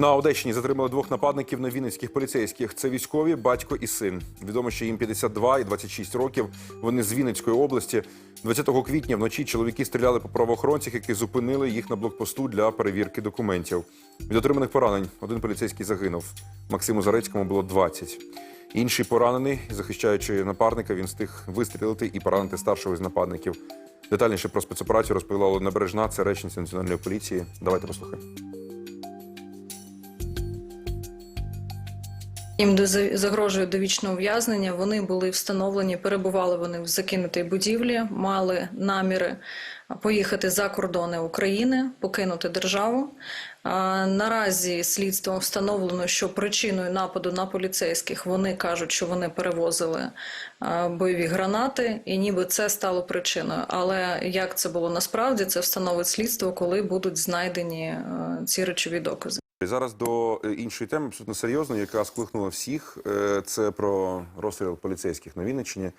На Одещині затримали двох нападників на вінницьких поліцейських. Це військові, батько і син. Відомо, що їм 52 і 26 років. Вони з Вінницької області. 20 квітня вночі чоловіки стріляли по правоохоронцях, які зупинили їх на блокпосту для перевірки документів. Від отриманих поранень один поліцейський загинув. Максиму Зарецькому було 20. Інший поранений, захищаючи напарника, він встиг вистрілити і поранити старшого з нападників. Детальніше про спецоперацію розповіла Олена Бережна, це речниця національної поліції. Давайте послухаємо. Їм загрожує довічне ув'язнення. Вони були встановлені, перебували вони в закинутій будівлі, мали наміри поїхати за кордони України, покинути державу. Наразі слідством встановлено, що причиною нападу на поліцейських вони кажуть, що вони перевозили бойові гранати, і ніби це стало причиною. Але як це було насправді, це встановить слідство, коли будуть знайдені ці речові докази. Зараз до е, іншої теми, абсолютно серйозної, яка скликнула всіх. Е, Це про розстріл поліцейських на Вінниччині.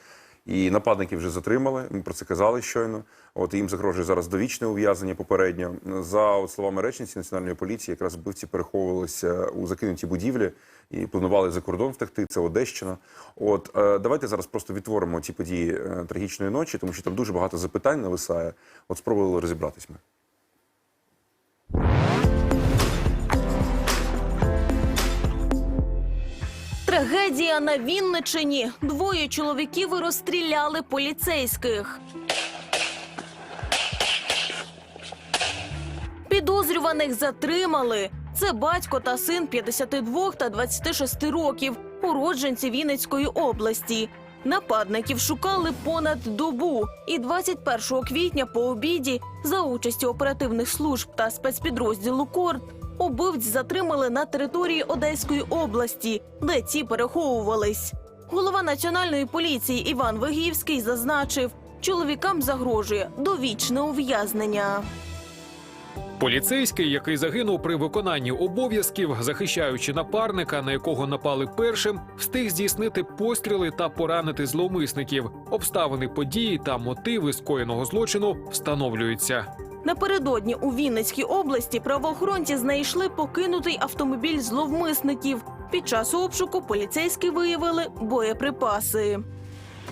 І нападників вже затримали. Ми про це казали щойно. От їм загрожує зараз довічне ув'язнення попередньо. За от словами речниці національної поліції, якраз вбивці переховувалися у закинутій будівлі і планували за кордон втекти. Це Одещина. От е, давайте зараз просто відтворимо ті події трагічної ночі, тому що там дуже багато запитань нависає. От спробували розібратись ми. Трагедія на Вінничині. Двоє чоловіків розстріляли поліцейських. Підозрюваних затримали. Це батько та син 52 та 26 років, уродженці Вінницької області. Нападників шукали понад добу, і 21 квітня по обіді за участю оперативних служб та спецпідрозділу КОРД убивць затримали на території Одеської області, де ті переховувались. Голова національної поліції Іван Вигівський зазначив, чоловікам загрожує довічне ув'язнення. Поліцейський, який загинув при виконанні обов'язків, захищаючи напарника, на якого напали першим, встиг здійснити постріли та поранити зловмисників. Обставини події та мотиви скоєного злочину встановлюються. Напередодні у Вінницькій області правоохоронці знайшли покинутий автомобіль зловмисників. Під час обшуку поліцейські виявили боєприпаси.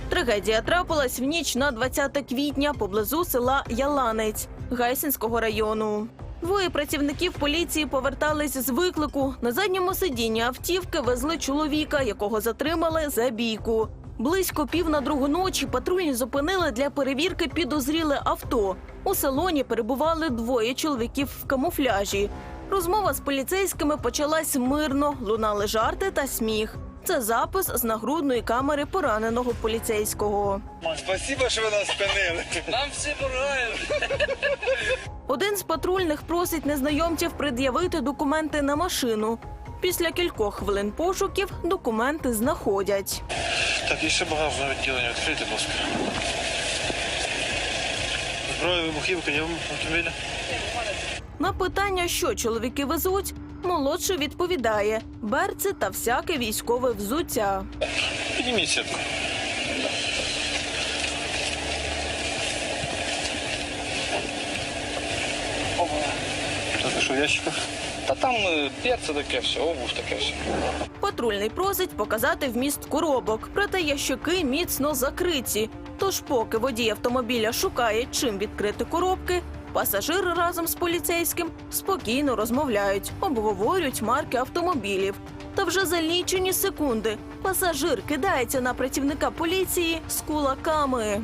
Трагедія трапилась в ніч на 20 квітня поблизу села Яланець Гайсинського району. Двоє працівників поліції повертались з виклику. На задньому сидінні автівки везли чоловіка, якого затримали за бійку. Близько пів на другу ночі патрульні зупинили для перевірки підозріле авто. У салоні перебували двоє чоловіків в камуфляжі. Розмова з поліцейськими почалась мирно, лунали жарти та сміх. Це запис з нагрудної камери пораненого поліцейського. Спасибо, що ви нас спинили. Нам всі помагають. Один з патрульних просить незнайомців пред'явити документи на машину. Після кількох хвилин пошуків документи знаходять. Так, і ще багажне відділення відкрити, будь ласка. Зброя, вибухівка, є в автомобілі? На питання, що чоловіки везуть, молодший відповідає: берці та всяке військове взуття. Підніміть сітку. Так, а що в ящиках? Та там е, таке все, обув таке все. Патрульний просить показати вміст коробок, проте ящики міцно закриті. Тож, поки водій автомобіля шукає, чим відкрити коробки, пасажири разом з поліцейським спокійно розмовляють, обговорюють марки автомобілів. Та вже за лічені секунди пасажир кидається на працівника поліції з кулаками.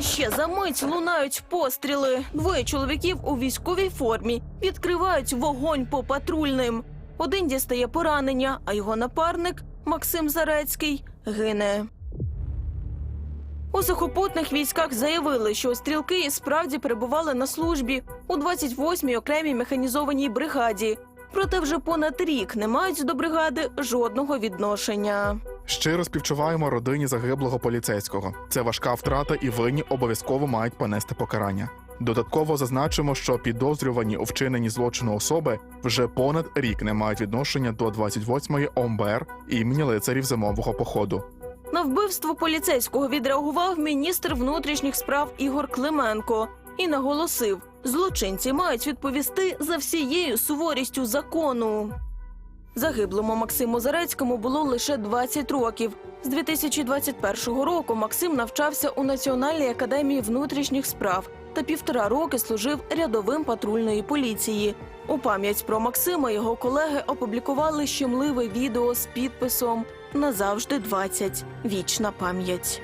Ще за мить лунають постріли. Двоє чоловіків у військовій формі відкривають вогонь по патрульним. Один дістає поранення, а його напарник Максим Зарецький гине. У сухопутних військах заявили, що стрілки справді перебували на службі у 28-й окремій механізованій бригаді. Проте вже понад рік не мають до бригади жодного відношення. Щиро співчуваємо родині загиблого поліцейського. Це важка втрата, і винні обов'язково мають понести покарання. Додатково зазначимо, що підозрювані у вчиненні злочину особи вже понад рік не мають відношення до 28-ї ОМБР імені лицарів зимового походу. На вбивство поліцейського відреагував міністр внутрішніх справ Ігор Клименко і наголосив, Злочинці мають відповісти за всією суворістю закону. Загиблому Максиму Зарецькому було лише 20 років. З 2021 року Максим навчався у Національній академії внутрішніх справ та півтора роки служив рядовим патрульної поліції. У пам'ять про Максима його колеги опублікували щемливе відео з підписом Назавжди 20. Вічна пам'ять.